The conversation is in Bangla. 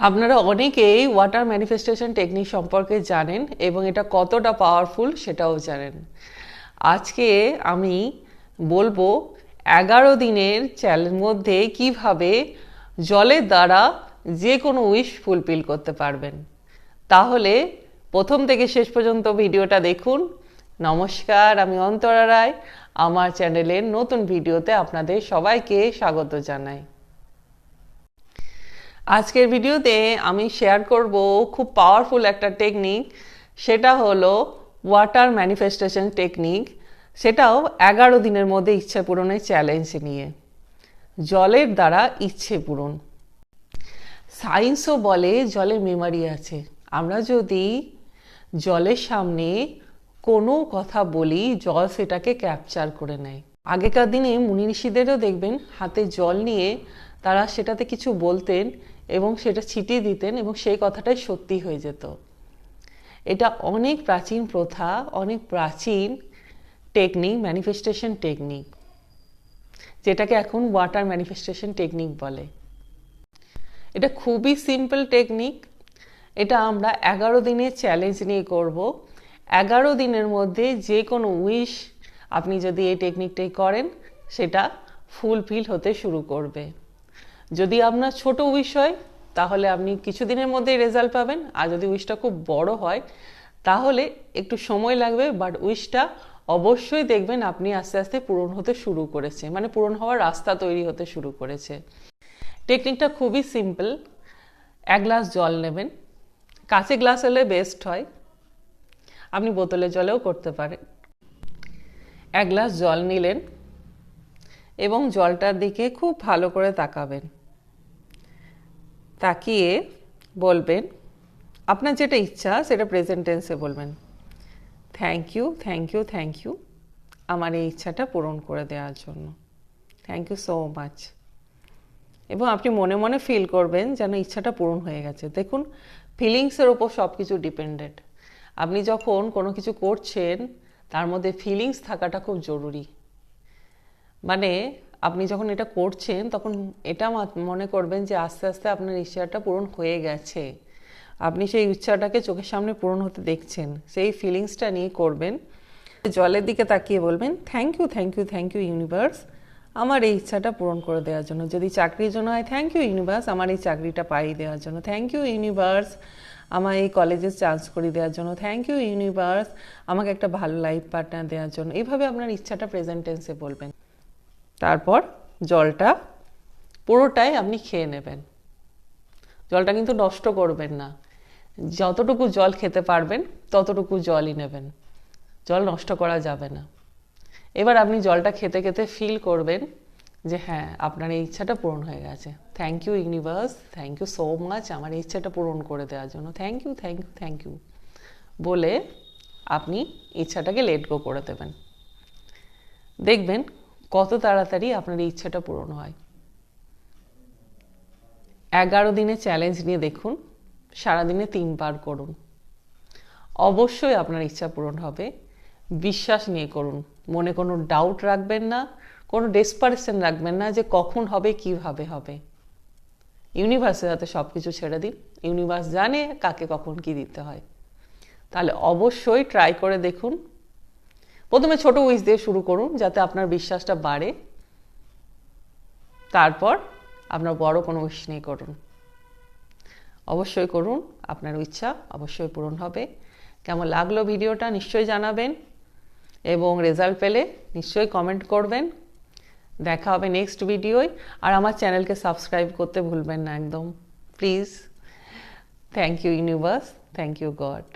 আপনারা অনেকেই ওয়াটার ম্যানিফেস্টেশন টেকনিক সম্পর্কে জানেন এবং এটা কতটা পাওয়ারফুল সেটাও জানেন। আজকে আমি বলব এগারো দিনের চ্যালেঞ্জ মধ্যে কীভাবে জলের দ্বারা যে কোনো উইশ ফুলফিল করতে পারবেন। তাহলে প্রথম থেকে শেষ পর্যন্ত ভিডিওটা দেখুন। নমস্কার, আমি অন্তরা রায়। আমার চ্যানেলের নতুন ভিডিওতে আপনাদের সবাইকে স্বাগত জানাই। আজকের ভিডিওতে আমি শেয়ার করব খুব পাওয়ারফুল একটা টেকনিক সেটা হলো ওয়াটার ম্যানিফেস্টেশন টেকনিক সেটাও এগারো দিনের মধ্যে ইচ্ছে পূরণের চ্যালেঞ্জ নিয়ে। জলের দ্বারা ইচ্ছে পূরণ। সায়েন্সও বলে জলের মেমারি আছে। আমরা যদি জলের সামনে কোনো কথা বলি, জল সেটাকে ক্যাপচার করে নেয়। আগেকার দিনে মুনি ঋষিদেরও দেখবেন, হাতে জল নিয়ে তারা সেটাতে কিছু বলতেন এবং সেটা ছিটিয়ে দিতেন এবং সেই কথাটাই সত্যি হয়ে যেত। এটা অনেক প্রাচীন প্রথা, অনেক প্রাচীন টেকনিক ম্যানিফেস্টেশন টেকনিক যেটাকে এখন ওয়াটার ম্যানিফেস্টেশন টেকনিক বলে। এটা খুবই সিম্পল টেকনিক এটা আমরা এগারো দিনের চ্যালেঞ্জ নিয়ে করব। এগারো দিনের মধ্যে যে কোনো উইশ আপনি যদি এই টেকনিকটাই করেন, সেটা ফুলফিল হতে শুরু করবে। যদি আপনার ছোট উইশ হয়, তাহলে আপনি কিছুদিনের মধ্যেই রেজাল্ট পাবেন। আর যদি উইশটা খুব বড় হয়, তাহলে একটু সময় লাগবে বাট উইশটা অবশ্যই দেখবেন আপনি আস্তে আস্তে পূরণ হতে শুরু করেছে। মানে পূরণ হওয়ার রাস্তা তৈরি হতে শুরু করেছে। টেকনিকটা খুবই সিম্পল এক গ্লাস জল নেবেন। কাঁচে গ্লাস হলে বেস্ট হয়। আপনি বোতলে জলেও করতে পারেন। এক গ্লাস জল নিলেন এবং জলটার দিকে খুব ভালো করে তাকাবেন। তাকিয়ে বলবেন, আপনার যেটা ইচ্ছা সেটা প্রেজেন্ট টেন্সে বলবেন। Thank you thank you thank you আমার এই ইচ্ছাটা পূরণ করে দেওয়ার জন্য। থ্যাংক ইউ সো মাচ এবং আপনি মনে মনে ফিল করবেন যেন ইচ্ছাটা পূরণ হয়ে গেছে। দেখুন ফিলিংসের ওপর সব কিছু ডিপেন্ডেন্ট আপনি যখন কোনো কিছু করছেন, তার মধ্যে ফিলিংস থাকাটা খুব জরুরি। মানে আপনি যখন এটা করছেন, তখন এটা মনে করবেন যে আস্তে আস্তে আপনার ইচ্ছাটা পূরণ হয়ে গেছে। আপনি সেই ইচ্ছাটাকে চোখের সামনে পূরণ হতে দেখছেন। সেই ফিলিংসটা নিয়ে করবেন। জলের দিকে তাকিয়ে বলবেন thank you thank you thank you universe আমার এই ইচ্ছাটা পূরণ করে দেওয়ার জন্য। যদি চাকরির জন্য হয় থ্যাংক ইউ ইউনিভার্স আমার এই চাকরিটা পাইয়ে দেওয়ার জন্য। থ্যাংক ইউ ইউনিভার্স আমার এই কলেজে চান্স করে দেওয়ার জন্য। থ্যাংক ইউ ইউনিভার্স আমাকে একটা ভালো লাইফ পার্টনার দেওয়ার জন্য। এইভাবে আপনার ইচ্ছাটা প্রেজেন্ট টেন্সে বলবেন। তারপর জলটা পুরোটাই আপনি খেয়ে নেবেন। জলটা কিন্তু নষ্ট করবেন না। যতটুকু জল খেতে পারবেন, ততটুকু জলই নেবেন। জল নষ্ট করা যাবে না। এবার আপনি জলটা খেতে খেতে ফিল করবেন যে হ্যাঁ আপনার এই ইচ্ছাটা পূরণ হয়ে গেছে। Thank you universe thank you so much আমার ইচ্ছাটা পূরণ করে দেওয়ার জন্য। Thank you thank you thank you বলে আপনি ইচ্ছাটাকে লেট গো করে দেবেন। দেখবেন কত তাড়াতাড়ি আপনার ইচ্ছাটা পূরণ হয়? এগারো দিনে চ্যালেঞ্জ নিয়ে দেখুন, সারাদিনে তিনবার করুন। অবশ্যই আপনার ইচ্ছা পূরণ হবে। বিশ্বাস নিয়ে করুন। মনে কোনো ডাউট রাখবেন না, কোনো ডেসপারেশন রাখবেন না যে কখন হবে, কীভাবে হবে। ইউনিভার্সের হাতে সব কিছু ছেড়ে দিন। ইউনিভার্স জানে কাকে কখন কি দিতে হয়। তাহলে অবশ্যই ট্রাই করে দেখুন। প্রথমে ছোট উইস দিয়ে শুরু করুন যাতে আপনার বিশ্বাসটা বাড়ে। তারপর আপনার বড় কোনো উইশ নিয়ে করুন। অবশ্যই করুন, আপনার ইচ্ছা অবশ্যই পূরণ হবে। কেমন লাগল ভিডিওটা নিশ্চয়ই জানাবেন এবং রেজাল্ট পেলে নিশ্চয়ই কমেন্ট করবেন। দেখা হবে নেক্সট ভিডিওয়। আর আমার চ্যানেলকে সাবস্ক্রাইব করতে ভুলবেন না একদম। Please thank you universe thank you God